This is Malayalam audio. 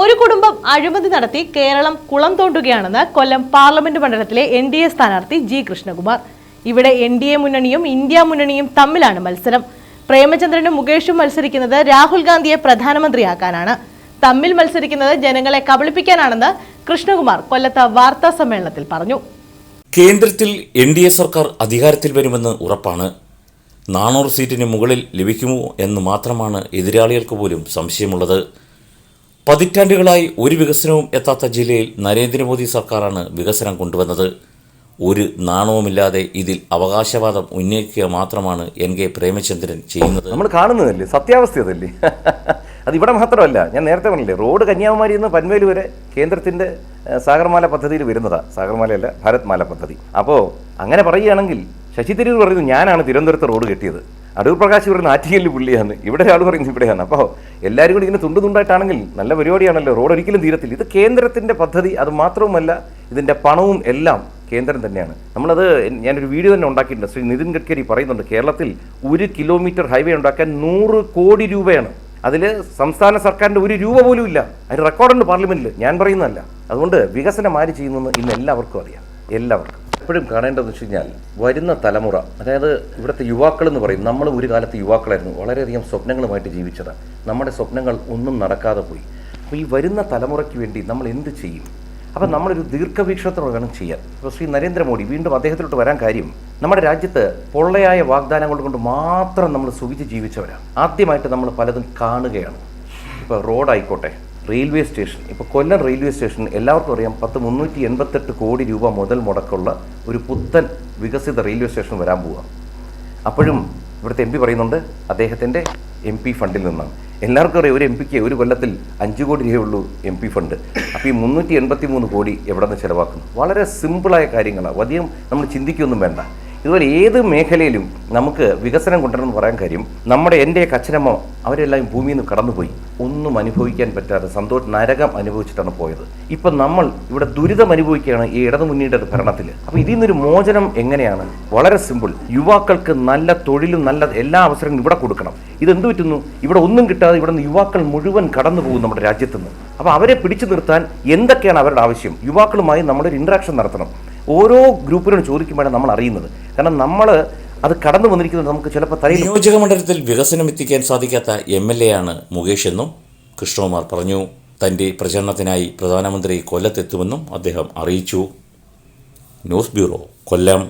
ഒരു കുടുംബം അഴിമതി നടത്തി കേരളം കുളം തോണ്ടുകയാണെന്ന് കൊല്ലം പാർലമെന്റ് മണ്ഡലത്തിലെ എൻ ഡി എ സ്ഥാനാർത്ഥി ജി കൃഷ്ണകുമാർ. ഇവിടെ എൻ ഡി എ മുന്നണിയും ഇന്ത്യ മുന്നണിയും തമ്മിലാണ് മത്സരം. പ്രേമചന്ദ്രനും മുകേഷും മത്സരിക്കുന്നത് രാഹുൽ ഗാന്ധിയെ പ്രധാനമന്ത്രിയാക്കാനാണ്. തമ്മിൽ മത്സരിക്കുന്നത് ജനങ്ങളെ കബളിപ്പിക്കാനാണെന്ന് കൃഷ്ണകുമാർ കൊല്ലത്ത് വാർത്താ സമ്മേളനത്തിൽ പറഞ്ഞു. കേന്ദ്രത്തിൽ എൻ ഡി എ സർക്കാർ അധികാരത്തിൽ വരുമെന്ന് ഉറപ്പാണ്. നാനൂറ് സീറ്റിന് മുകളിൽ ലഭിക്കുമോ എന്ന് മാത്രമാണ് എതിരാളികൾക്ക് പോലും സംശയമുള്ളത്. പതിറ്റാണ്ടുകളായി ഒരു വികസനവും എത്താത്ത ജില്ലയിൽ നരേന്ദ്രമോദി സർക്കാരാണ് വികസനം കൊണ്ടുവന്നത്. ഒരു നാണവുമില്ലാതെ ഇതിൽ അവകാശവാദം ഉന്നയിക്കുക മാത്രമാണ് എൻ കെ പ്രേമചന്ദ്രൻ ചെയ്യുന്നത്. നമ്മൾ കാണുന്നതല്ലേ? സത്യാവസ്ഥ അതല്ലേ അത് ഇവിടെ മാത്രമല്ല. ഞാൻ നേരത്തെ പറഞ്ഞില്ലേ റോഡ് കന്യാകുമാരിയിൽ നിന്ന് പൻവേൽ വരെ കേന്ദ്രത്തിന്റെ സാഗർമാല പദ്ധതിയിൽ വരുന്നതാ. സാഗർമാലയല്ല ഭാരത് മാല പദ്ധതി. അപ്പോൾ അങ്ങനെ പറയുകയാണെങ്കിൽ ശശി തരൂർ പറയുന്നു ഞാനാണ് തിരുവനന്തപുരത്ത് റോഡ് കെട്ടിയത്. അടൂർ പ്രകാശ് പറയുന്ന ആറ്റിങ്ങലിൽ പുള്ളിയാണ്. ഇവിടെ ഒരാൾ പറയുന്നത് ഇവിടെയാണ്. അപ്പോൾ എല്ലാവരും കൂടി ഇങ്ങനെ തുണ്ടു തുണ്ടായിട്ടാണെങ്കിൽ നല്ല പരിപാടിയാണല്ലോ. റോഡ് ഒരിക്കലും തീരത്തില്ല. ഇത് കേന്ദ്രത്തിന്റെ പദ്ധതി. അത് മാത്രവുമല്ല ഇതിന്റെ പണവും എല്ലാം കേന്ദ്രം തന്നെയാണ്. നമ്മളത് ഞാനൊരു വീഡിയോ തന്നെ ഉണ്ടാക്കിയിട്ടുണ്ട്. ശ്രീ നിതിൻ ഗഡ്കരി പറയുന്നുണ്ട് കേരളത്തിൽ ഒരു കിലോമീറ്റർ ഹൈവേ ഉണ്ടാക്കാൻ നൂറ് കോടി രൂപയാണ്. അതിൽ സംസ്ഥാന സർക്കാരിന്റെ ഒരു രൂപ പോലും ഇല്ല. അതിന് റെക്കോർഡുണ്ട് പാർലമെന്റിൽ ഞാൻ പറയുന്നതല്ല. അതുകൊണ്ട് വികസനം ആര് ചെയ്യുന്നതെന്ന് ഇന്ന് എല്ലാവർക്കും അറിയാം. എല്ലാവർക്കും. എപ്പോഴും കാണേണ്ടതെന്ന് വെച്ച് കഴിഞ്ഞാൽ വരുന്ന തലമുറ അതായത് ഇവിടുത്തെ യുവാക്കൾ എന്ന് പറയും. നമ്മൾ ഒരു കാലത്ത് യുവാക്കളായിരുന്നു. വളരെയധികം സ്വപ്നങ്ങളുമായിട്ട് ജീവിച്ചതാണ് നമ്മുടെ സ്വപ്നങ്ങൾ ഒന്നും നടക്കാതെ പോയി. അപ്പോൾ ഈ വരുന്ന തലമുറയ്ക്ക് വേണ്ടി നമ്മൾ എന്ത് ചെയ്യും? അപ്പം നമ്മളൊരു ദീർഘവീക്ഷണത്തോടെ വേണം ചെയ്യാൻ ഇപ്പോൾ ശ്രീ നരേന്ദ്രമോദി വീണ്ടും അദ്ദേഹത്തിലോട്ട് വരാൻ കാര്യം നമ്മുടെ രാജ്യത്ത് പൊള്ളയായ വാഗ്ദാനങ്ങൾ കൊണ്ട് മാത്രം നമ്മൾ സുഖിച്ച് ജീവിച്ചവരാണ് ആദ്യമായിട്ട് നമ്മൾ പലതും കാണുകയാണ്. ഇപ്പോൾ റോഡായിക്കോട്ടെ റെയിൽവേ സ്റ്റേഷൻ. ഇപ്പോൾ കൊല്ലം റെയിൽവേ സ്റ്റേഷൻ എല്ലാവർക്കും അറിയാം പത്ത് മുന്നൂറ്റി എൺപത്തെട്ട് കോടി രൂപ മുതൽ മുടക്കുള്ള ഒരു പുത്തൻ വികസിത റെയിൽവേ സ്റ്റേഷൻ വരാൻ പോവുക അപ്പോഴും ഇവിടുത്തെ എം പി പറയുന്നുണ്ട് അദ്ദേഹത്തിന്റെ എം പി ഫണ്ടിൽ നിന്നാണ്. എല്ലാവർക്കും അറിയാം ഒരു എം പിക്ക് ഒരു കൊല്ലത്തിൽ അഞ്ച് കോടി രൂപയുള്ളൂ എം പി ഫണ്ട്. അപ്പോൾ ഈ മുന്നൂറ്റി എൺപത്തി മൂന്ന് കോടി എവിടെ നിന്ന് ചിലവാക്കുന്നു? വളരെ സിമ്പിളായ കാര്യങ്ങളാണ് അധികം നമ്മൾ ചിന്തിക്കൊന്നും വേണ്ട. ഇതുപോലെ ഏത് മേഖലയിലും നമുക്ക് വികസനം കൊണ്ടുവരണം എന്ന് പറയാൻ കാര്യം നമ്മുടെ എന്റെ അച്ഛനമ്മ അവരെല്ലാം ഭൂമിയിൽ നിന്ന് കടന്നുപോയി. ഒന്നും അനുഭവിക്കാൻ പറ്റാതെ സന്തോഷ നരകം അനുഭവിച്ചിട്ടാണ് പോയത്. ഇപ്പം നമ്മൾ ഇവിടെ ദുരിതം അനുഭവിക്കുകയാണ് ഈ ഇടതു മുന്നണിയുടെ ഭരണത്തിൽ. അപ്പോൾ ഇതിൽ നിന്നൊരു മോചനം എങ്ങനെയാണ്? വളരെ സിമ്പിൾ യുവാക്കൾക്ക് നല്ല തൊഴിലും നല്ല എല്ലാ അവസരങ്ങളും ഇവിടെ കൊടുക്കണം. ഇതെന്ത് പറ്റുന്നു? ഇവിടെ ഒന്നും കിട്ടാതെ ഇവിടെ നിന്ന് യുവാക്കൾ മുഴുവൻ കടന്നു പോകും നമ്മുടെ രാജ്യത്തുനിന്ന്. അപ്പോൾ അവരെ പിടിച്ചു നിർത്താൻ എന്തൊക്കെയാണ് അവരുടെ ആവശ്യം? യുവാക്കളുമായി നമ്മളൊരു ഇൻട്രാക്ഷൻ നടത്തണം. ഓരോ ഗ്രൂപ്പിനോട് ചോദിക്കുമ്പോഴാണ് നമ്മൾ അറിയുന്നത്. കാരണം നമ്മൾ അത് കടന്നു വന്നിരിക്കുന്നത് നമുക്ക് ചിലപ്പോൾ തലയിൽ നിയോജക മണ്ഡലത്തിൽ വികസനം എത്തിക്കാൻ സാധിക്കാത്ത എം എൽ എ ആണ് മുകേഷ് എന്നും കൃഷ്ണകുമാർ പറഞ്ഞു. തന്റെ പ്രചരണത്തിനായി പ്രധാനമന്ത്രി കൊല്ലത്തെത്തുമെന്നും അദ്ദേഹം അറിയിച്ചു. News bureau Kollam.